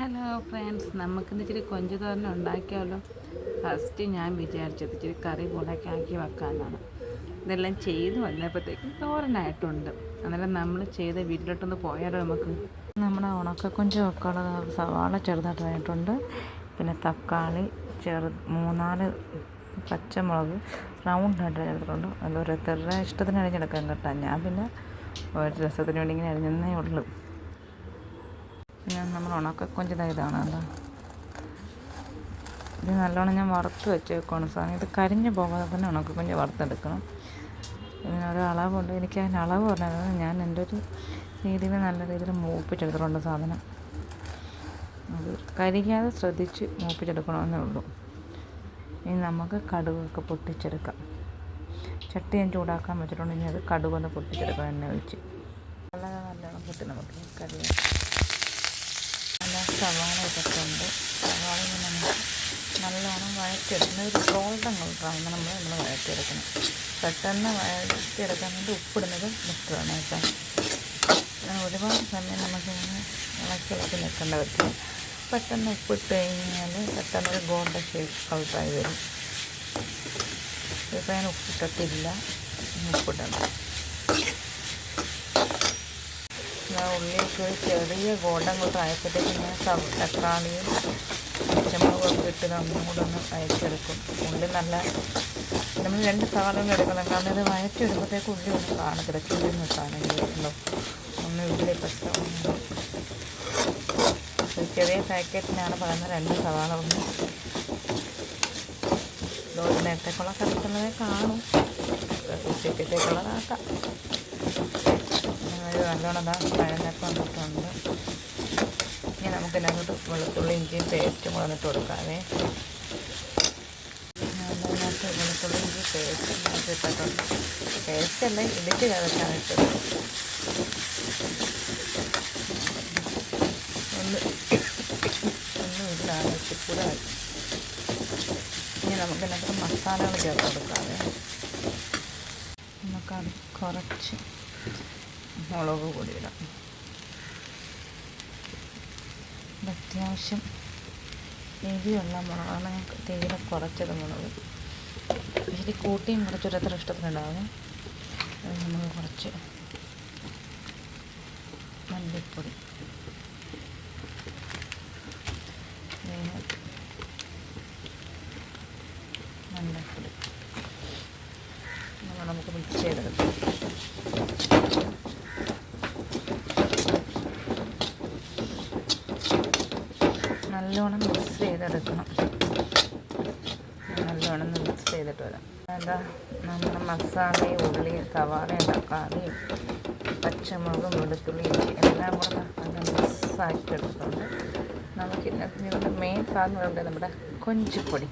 Hello friends നമുക്കിന്ന് ഇച്ചിരി കൊഞ്ച് തോരൻ ഉണ്ടാക്കിയാലോ? ഫസ്റ്റ് ഞാൻ വിചാരിച്ചത് ഇച്ചിരി കറി പോലൊക്കെ ആക്കി വെക്കാമെന്നാണ് ഇതെല്ലാം ചെയ്ത് വന്നപ്പോഴത്തേക്കും തോരനായിട്ടുണ്ട്. അന്നേരം നമ്മൾ ചെയ്ത വീട്ടിലോട്ടൊന്ന് പോയാലോ നമുക്ക്? നമ്മുടെ ഉണക്കക്കൊഞ്ച് വെക്കാനുള്ള സവാള ചെറുതായിട്ട് ചെറുതായിട്ടായിട്ടുണ്ട്. പിന്നെ തക്കാളി ചെറു മൂന്നാൽ പച്ചമുളക് റൗണ്ടായിട്ട് ചേർത്തിട്ടുണ്ട്. അത് ഓരോരുത്തരുടെ ഇഷ്ടത്തിന് അരിഞ്ഞെടുക്കാൻ കേട്ടോ. ഞാൻ പിന്നെ ഒരു രസത്തിന് വേണ്ടി ഇങ്ങനെ അരിഞ്ഞെന്നേ ഉള്ളൂ. ഞാൻ നമ്മൾ ഉണക്കക്കൊഞ്ച് ഇതാണ് കേട്ടോ ഇത് നല്ലോണം ഞാൻ വറുത്ത് വെച്ചേക്കുവാണ് സാധനം ഇത് കരിഞ്ഞ് പോകാതെ തന്നെ ഉണക്കക്കൊഞ്ച് വറുത്തെടുക്കണം. ഇതിനൊരു അളവുണ്ട്. എനിക്ക് അതിന് അളവ് പറഞ്ഞത് ഞാൻ എന്റെ ഒരു രീതിയിൽ നല്ല രീതിയിൽ മൂപ്പിച്ചെടുത്തിട്ടുണ്ട് സാധനം. അത് കരിക്കാതെ ശ്രദ്ധിച്ച് മൂപ്പിച്ചെടുക്കണമെന്നേ ഉള്ളൂ. ഇനി നമുക്ക് കടുകൊക്കെ പൊട്ടിച്ചെടുക്കാം. ചട്ടി ഞാൻ ചൂടാക്കാൻ വെച്ചിട്ടുണ്ട്. ഇനി അത് കടുകൊന്ന് പൊട്ടിച്ചെടുക്കാം എന്നെ ഒഴിച്ച് നല്ല നല്ലോണം പൊട്ടി നമുക്ക് നല്ല സവാള ഇട്ടിട്ടുണ്ട്. സവാള ഇങ്ങനെ നമുക്ക് നല്ലോണം വഴറ്റിയെടുക്കുന്ന ഒരു ഗോൾഡൻ കളറാകുമ്പോൾ നമ്മൾ നമ്മൾ വഴറ്റിയെടുക്കണം പെട്ടെന്ന് വഴറ്റിയെടുക്കാൻ വേണ്ടി ഉപ്പിടുന്നത് ബെറ്ററാണ് കേട്ടോ. ഒരുപാട് സമയം നമുക്കിങ്ങനെ ഇളക്കി ഇളക്കി നിൽക്കേണ്ട പറ്റില്ല. പെട്ടെന്ന് ഉപ്പിട്ട് കഴിഞ്ഞാൽ പെട്ടെന്ന് ഒരു ഗോൾഡൻ ഷേപ്പ് കളറായി വരും. ഇപ്പം ഞാൻ ഉപ്പിട്ടിട്ടില്ല. ഉപ്പിടണം ഞാൻ ഉള്ളിയൊക്കെ ഒരു ചെറിയ ഗോൾഡൻ കളർ ആയപ്പോഴത്തേക്ക് ഞാൻ തക്കാളിയും പച്ചമുളകൊക്കെ ഇട്ട് ഒന്നും കൂടെ ഒന്ന് അയച്ചെടുക്കും. ഉള്ളി നല്ല നമ്മൾ രണ്ട് സവാളകൾ എടുക്കണം. കാരണം ഇത് വഴറ്റിയെടുക്കുമ്പോഴത്തേക്ക് ഉള്ളി ഒന്നും കാണത്തില്ല ചുരുന്ന് ഉള്ളൂ ഒന്ന് ഉള്ളി പ്രശ്നം ചെറിയ പാക്കറ്റിനാണ് പറയുന്നത്. രണ്ട് സവാള ഒന്ന് ഒരു നേരത്തേക്കുള്ള കിടക്കുന്നതേ കാണും. കുട്ടിക്കത്തേക്കുള്ളതാക്കാം ഒരു നല്ലോണം ഇതാ പഴനൊക്കെ വന്നിട്ടുണ്ട്. ഇനി നമുക്ക് ഇതിനകത്ത് വെളുത്തുള്ളി ഇഞ്ചിയും പേസ്റ്റും കൂടെ വന്നിട്ട് കൊടുക്കാമേ അതിനകത്ത് വെളുത്തുള്ളി ഇഞ്ചി പേസ്റ്റ് നമുക്ക് ഇട്ടിട്ടുണ്ട് പേസ്റ്റ് അല്ല ഇടിച്ച് കിടക്കാണ് ഇട്ടത്. ഒന്ന് ഒന്നുമില്ല ഇച്ചിക്കൂടെ ഇനി നമുക്ക് ഇതിനകത്ത് മസാലകൾ ചേർത്ത് കൊടുക്കാമേ നമുക്കത് കുറച്ച് മുളക് പൊടി ഇടാം. അത്യാവശ്യം എരിയുള്ള മുളകാണ്. ഞാൻ തീരെ കുറച്ചത് മുളക്. ഇച്ചിരി കൂട്ടിയും കുറച്ച് ഓരോരുത്തർ ഇഷ്ടത്തിനുണ്ടാവും അത് നമുക്ക് കുറച്ച് മല്ലിപ്പൊടി മഞ്ഞൾപ്പൊടി നമുക്ക് മിക്സ് ചെയ്തെടുക്കാം നല്ലോണം മിക്സ് ചെയ്തെടുക്കണം നല്ലോണം മിക്സ് ചെയ്തിട്ട് വരാം. എന്താ നമ്മുടെ മസാലയും ഉള്ളിയും സവാളയും തക്കാളിയും പച്ചമുളകും വെളുത്തുള്ളിയും എല്ലാം കൂടെ നല്ല മിക്സാക്കി എടുക്കുന്നുണ്ട് നമുക്ക് ഇതിനകത്ത് മെയിൻ സാധനം പറയുന്നത് നമ്മുടെ കൊഞ്ചിപ്പൊടി.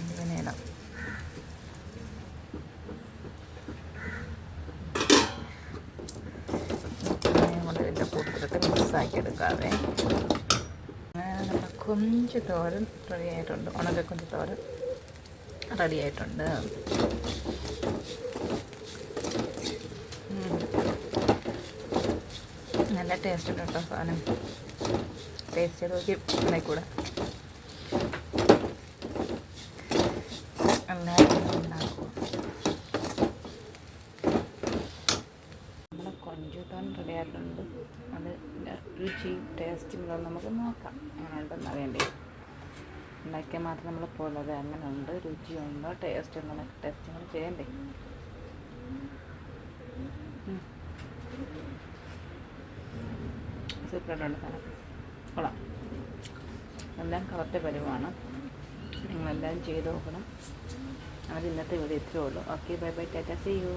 ഇങ്ങനെ ഇടാം. കൊണ്ട് കൊഞ്ച് തോരൻ റെഡി ആയിട്ടുണ്ട്. ഉണക്ക കൊഞ്ച് തോരൻ റെഡി ആയിട്ടുണ്ട്. നല്ല ടേസ്റ്റ് ഉണ്ട് കേട്ടോ സാധനം. ടേസ്റ്റ് ചെയ്ത് നോക്കി ഉണ്ടായിക്കൂടെ എല്ലാവരും ഉണ്ടാക്കും. നമ്മുടെ കൊഞ്ചുതോൻ റെഡി അത് ടേസ്റ്റും ഉള്ളത് നമുക്ക് നോക്കാം. അങ്ങനെ ഉണ്ടെന്ന് അറിയണ്ടേ. ഉണ്ടാക്കിയാൽ മാത്രം നമ്മൾ പോകുന്നത് അങ്ങനെ ഉണ്ട് രുചിയുണ്ടോ? ടേസ്റ്റ് ഉണ്ടോ? എന്നൊക്കെ നമ്മൾ ചെയ്യണ്ടേ. സൂപ്പറായിട്ടുണ്ട് സാധനം. കൊള്ളാം. എല്ലാം കറക്റ്റ് പരിവാണ് നിങ്ങളെല്ലാം ചെയ്ത് നോക്കണം. അത് ഇന്നത്തെ വീഡിയോ ഇത്രയേ ഉള്ളൂ. Okay bye bye tata see you